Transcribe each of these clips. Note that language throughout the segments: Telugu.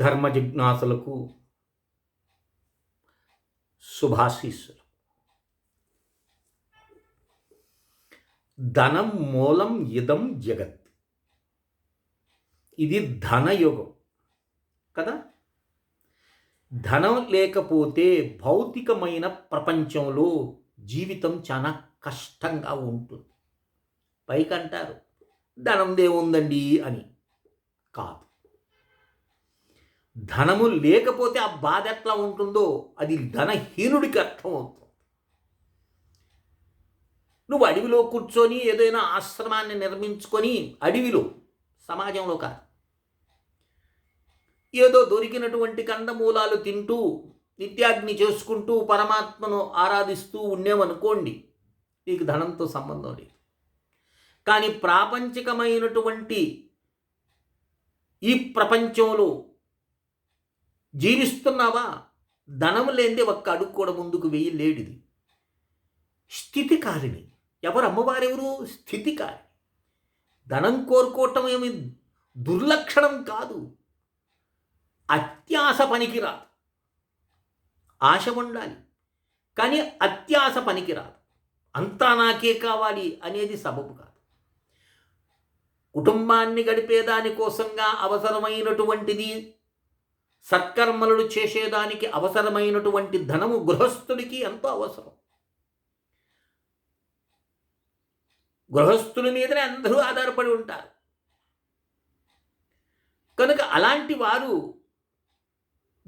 ధర్మ జిజ్ఞాసులకు శుభాశీస్సులు. ధనం మూలం ఇదం జగత్. ఇది ధనయుగం కదా? ధనం లేకపోతే భౌతికమైన ప్రపంచంలో జీవితం చాలా కష్టంగా ఉంటుంది. పైకంటారు ధనం దేవుందండి అని. కాదు. ధనము లేకపోతే ఆ బాధ ఎట్లా ఉంటుందో అది ధనహీనుడికి అర్థమవుతుంది. నువ్వు అడవిలో కూర్చొని ఏదైనా ఆశ్రమాన్ని నిర్మించుకొని అడవిలో సమాజంలో కాదు. ఏదో దొరికినటువంటి కందమూలాలు తింటూ నిత్యాగ్ని చేసుకుంటూ పరమాత్మను ఆరాధిస్తూ ఉండేమనుకోండి నీకు ధనంతో సంబంధం లేదు. కానీ ప్రాపంచికమైనటువంటి ఈ ప్రపంచంలో జీవిస్తున్నావా ధనం లేనిదే ఒక్క అడుగు కూడా ముందుకు వెయ్యి లేడిది స్థితికారిణి. ఎవరు అమ్మవారెవరు స్థితికారి ధనం కోరుకోవటం ఏమి దుర్లక్షణం కాదు. అత్యాస పనికిరాదు. ఆశ ఉండాలి. కానీ అత్యాస పనికిరాదు. అంతా నాకే కావాలి అనేది సబబు కాదు. కుటుంబాన్ని గడిపేదానికోసంగా అవసరమైనటువంటిది సత్కర్మలను చేసేదానికి అవసరమైనటువంటి ధనము గృహస్థుడికి ఎంతో అవసరం. గృహస్థుల మీదనే అందరూ ఆధారపడి ఉంటారు. కనుక అలాంటి వారు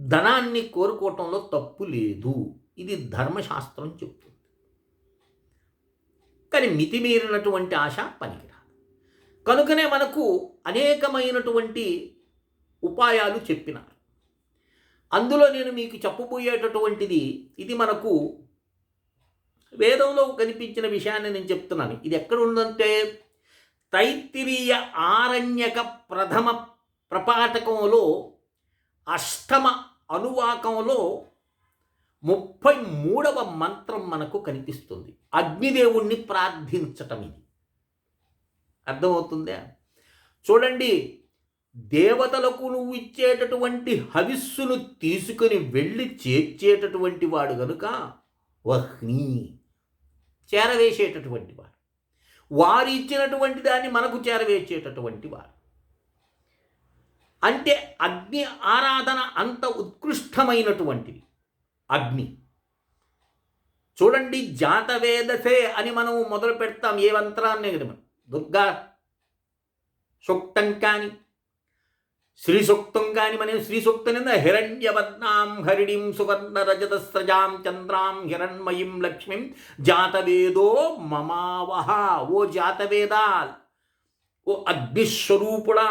ధనాన్ని కోరుకోవటంలో తప్పు లేదు. ఇది ధర్మశాస్త్రం చెప్తుంది. కానీ మితిమీరినటువంటి ఆశ పనికిరాదు. కనుకనే మనకు అనేకమైనటువంటి ఉపాయాలు చెప్పినారు. అందులో నేను మీకు చెప్పబోయేటటువంటిది ఇది మనకు వేదంలో కనిపించిన విషయాన్ని నేను చెప్తున్నాను. ఇది ఎక్కడ ఉందంటే తైత్తిరీయ ఆరణ్యక ప్రథమ ప్రపాఠకంలో అష్టమ అనువాకంలో ముప్పై మూడవ మంత్రం మనకు కనిపిస్తుంది. అగ్నిదేవుణ్ణి ప్రార్థించటం ఇది. అర్థమవుతుందా? చూడండి దేవతలకు నువ్వు ఇచ్చేటటువంటి హవిస్సును తీసుకుని వెళ్ళి చేర్చేటటువంటి వాడు గనుక వహ్ని చేరవేసేటటువంటి వాడు. వారు ఇచ్చినటువంటి దాన్ని మనకు చేరవేసేటటువంటి వారు అంటే అగ్ని ఆరాధన అంత ఉత్కృష్టమైనటువంటిది. అగ్ని. చూడండి జాతవేదసే అని మనం మొదలు పెడతాం ఏ మంత్రాన్ని మనం. దుర్గా సుక్తం కానీ శ్రీ సూక్తం కానీ మనం శ్రీ సూక్తం నింద హిరణ్యవర్ణాం హరిణీం సువర్ణ రజతస్రజాం చంద్రాం హిరణ్మయీం లక్ష్మీం జాతవేదో మమావహ ఓ జాతవేదాల్ ఓ అగ్నిస్వరూపుడా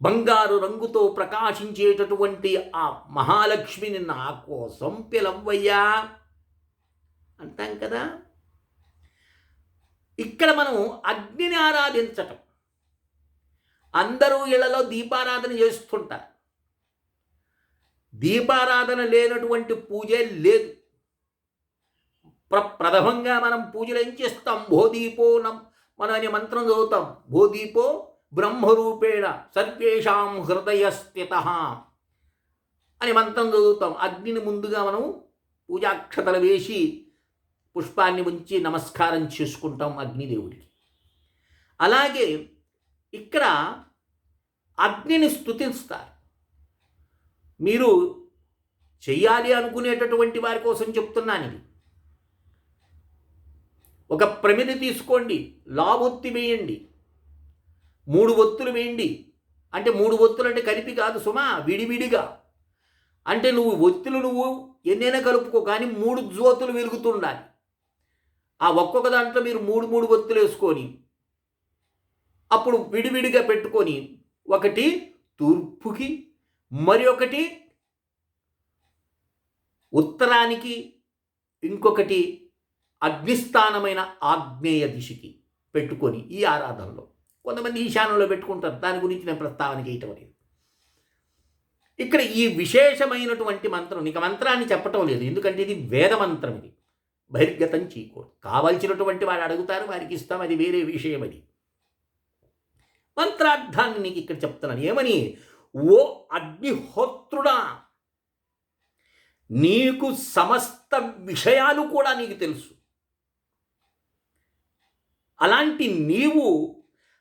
బంగారు రంగుతో ప్రకాశించేటటువంటి ఆ మహాలక్ష్మిని నా కోసం పిలవయ్యా అంటాం కదా. ఇక్కడ మనం అగ్నిని ఆరాధించటం. అందరూ ఇళ్ళలో దీపారాధన చేస్తుంటారు. దీపారాధన లేనటువంటి పూజే లేదు. ప్ర ప్రథమంగా మనం పూజలు ఏం చేస్తాం? భోదీపో నం మనం అనే మంత్రం చదువుతాం. భోదీపో బ్రహ్మరూపేణ సర్వేషాం హృదయస్థిత అని మంత్రం చదువుతాం. అగ్నిని ముందుగా మనం పూజాక్షతలు వేసి పుష్పాన్ని ఉంచి నమస్కారం చేసుకుంటాం అగ్నిదేవుడికి. అలాగే ఇక్కడ అగ్నిని స్థుతిస్తారు మీరు చెయ్యాలి అనుకునేటటువంటి వారి కోసం చెప్తున్నాను ఇది. ఒక ప్రమిది తీసుకోండి లావొత్తి వేయండి మూడు ఒత్తులు వేయండి. అంటే మూడు ఒత్తులు అంటే కలిపి కాదు సుమా విడివిడిగా. అంటే నువ్వు ఒత్తులు నువ్వు ఎన్నైనా కలుపుకో కానీ మూడు జ్యోతులు వెలుగుతుండాలి. ఆ ఒక్కొక్క దాంట్లో మీరు మూడు మూడు ఒత్తులు వేసుకొని అప్పుడు విడివిడిగా పెట్టుకొని ఒకటి తూర్పుకి మరి ఒకటి ఉత్తరానికి ఇంకొకటి అగ్నిస్థానమైన ఆగ్నేయ దిశకి పెట్టుకొని ఈ ఆరాధనలో. కొంతమంది ఈశాన్యంలో పెట్టుకుంటారు. దాని గురించి నేను ప్రస్తావన చేయటం లేదు. ఇక్కడ ఈ విశేషమైనటువంటి మంత్రం ఇక మంత్రాన్ని చెప్పటం లేదు. ఎందుకంటే ఇది వేద మంత్రం ఇది. బహిర్గతం చేయకూడదు. కావలసినటువంటి వాడు అడుగుతారు వారికి ఇస్తాం. అది వేరే విషయం అది. మంత్రార్థాన్ని నీకు ఇక్కడ చెప్తున్నాను. ఏమని? ఓ అగ్నిహోత్రుడా నీకు సమస్త విషయాలు కూడా నీకు తెలుసు. అలాంటి నీవు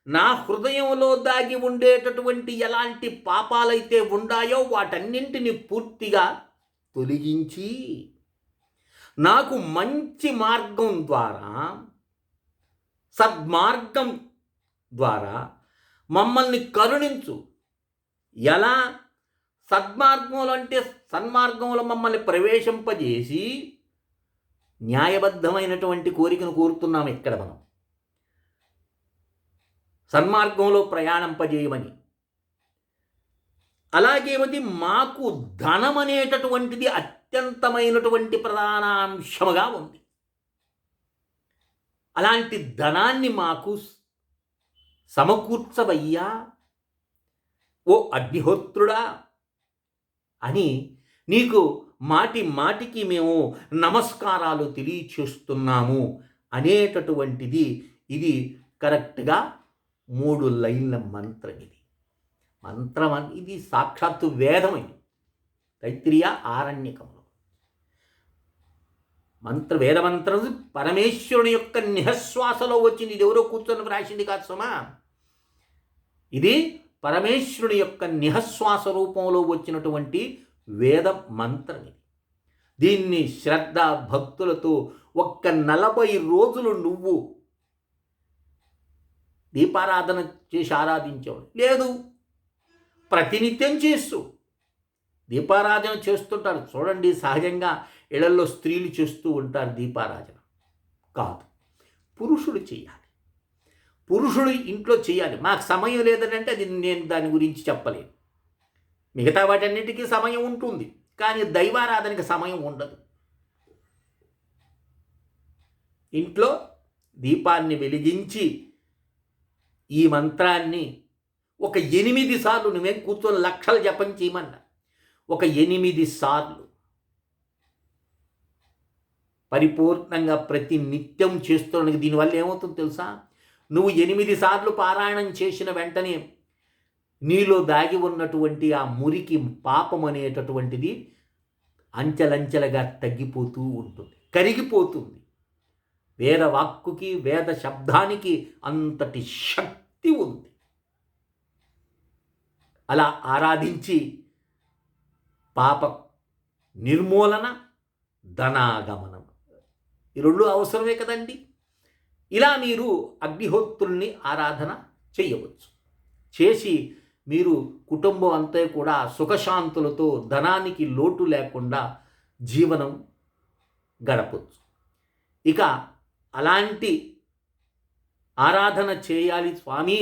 నా హృదయంలో దాగి ఉండేటటువంటి ఎలాంటి పాపాలైతే ఉండాయో వాటన్నింటిని పూర్తిగా తొలగించి నాకు మంచి మార్గం ద్వారా సద్మార్గం ద్వారా మమ్మల్ని కరుణించు. ఎలా? సద్మార్గంలో అంటే సన్మార్గంలో మమ్మల్ని ప్రవేశింపజేసి న్యాయబద్ధమైనటువంటి కోరికను కోరుతున్నాం ఇక్కడ మనం. సన్మార్గంలో ప్రయాణింపజేయమని. అలాగేమది మాకు ధనం అనేటటువంటిది అత్యంతమైనటువంటి ప్రధానాంశముగా ఉంది. అలాంటి ధనాన్ని మాకు సమకూర్చవయ్యా. ఓ అగ్నిహోత్రుడా అని నీకు మాటి మాటికి మేము నమస్కారాలు తెలియచేస్తున్నాము అనేటటువంటిది ఇది కరెక్ట్గా మూడు లైన్ల మంత్రం ఇది. మంత్రం ఇది సాక్షాత్తు వేదమైంది తైత్రియ ఆరణ్యకంలో మంత్ర వేదమంత్రం పరమేశ్వరుని యొక్క నిహశ్వాసలో వచ్చింది. ఇది ఎవరో కూర్చొని రాసింది కాదు సుమా. ఇది పరమేశ్వరుని యొక్క నిహశ్వాస రూపంలో వచ్చినటువంటి వేద మంత్రం ఇది దీన్ని శ్రద్ధ భక్తులతో ఒక్క నలభై రోజులు నువ్వు దీపారాధన చేసి ఆరాధించేవాడు. లేదు ప్రతినిత్యం చేస్తూ దీపారాధన చేస్తుంటారు. చూడండి సహజంగా ఇళ్ళలో స్త్రీలు చేస్తూ ఉంటారు దీపారాధన. కాదు పురుషుడు చేయాలి. పురుషుడు ఇంట్లో చేయాలి. మాకు సమయం లేదంటే అది నేను దాని గురించి చెప్పలేను. మిగతా వాటన్నిటికీ సమయం ఉంటుంది. కానీ దైవారాధనకి సమయం ఉండదు. ఇంట్లో దీపాన్ని వెలిగించి ఈ మంత్రాన్ని ఒక ఎనిమిది సార్లు నువ్వేం కూర్చొని లక్షలు జపం చేయమన్నా. ఒక ఎనిమిది సార్లు. పరిపూర్ణంగా ప్రతి నిత్యం చేస్తున్నందుకు దీనివల్ల ఏమవుతుందో తెలుసా? నువ్వు ఎనిమిది సార్లు పారాయణం చేసిన వెంటనే నీలో దాగి ఉన్నటువంటి ఆ మురికి పాపం అనేటటువంటిది అంచెలంచెలుగా తగ్గిపోతూ ఉంటుంది కరిగిపోతుంది. వేద వాక్కుకి వేద శబ్దానికి అంతటి శక్తి ఉంది. అలా ఆరాధించి పాప నిర్మూలన ధనాగమనం. ఈ రెండు అవసరమే కదండి? ఇలా మీరు అగ్నిహోత్రుల్ని ఆరాధన చేయవచ్చు చేసి మీరు కుటుంబం అంతా కూడా సుఖశాంతులతో ధనానికి లోటు లేకుండా జీవనం గడపచ్చు. ఇక అలాంటి ఆరాధన చేయాలి స్వామి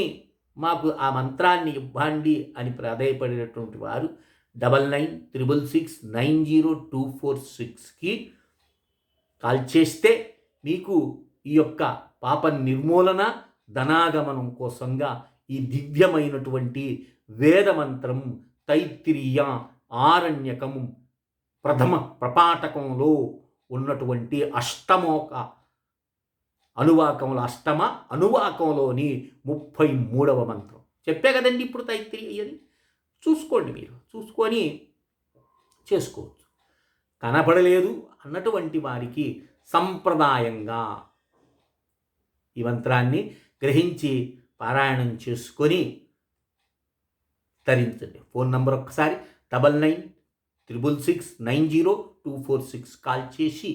మాకు ఆ మంత్రాన్ని ఇవ్వండి అని ప్రాధాయపడినటువంటి వారు double nine triple six nine zero two four సిక్స్కి కాల్ చేస్తే మీకు ఈ యొక్క పాప నిర్మూలన ధనాగమనం కోసంగా ఈ దివ్యమైనటువంటి వేదమంత్రం తైత్తిరీయ ఆరణ్యకము ప్రథమ ప్రపాటకంలో ఉన్నటువంటి అష్టమోక అనువాకంలో అష్టమ అనువాకంలోని ముప్పై మూడవ మంత్రం. చెప్పే కదండి ఇప్పుడు తైత్రి అయ్యని చూసుకోండి మీరు. చూసుకొని చేసుకోవచ్చు. కనపడలేదు అన్నటువంటి వారికి సంప్రదాయంగా ఈ మంత్రాన్ని గ్రహించి పారాయణం చేసుకొని తరించండి. ఫోన్ నంబర్ ఒక్కసారి double nine triple six nine zero two four six call చేసి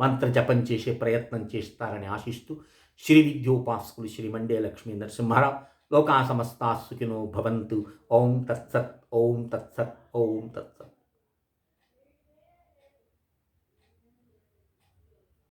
మంత్ర జపం చేసే ప్రయత్నం చేస్తారని ఆశిస్తూ శ్రీ విద్యోపాసకులు శ్రీ మండే లక్ష్మీ నరసింహారావు లోకా సమస్తా సుఖినో భవంతు. ఓం తత్సత్ ఓం తత్సత్ ఓం తత్సత్.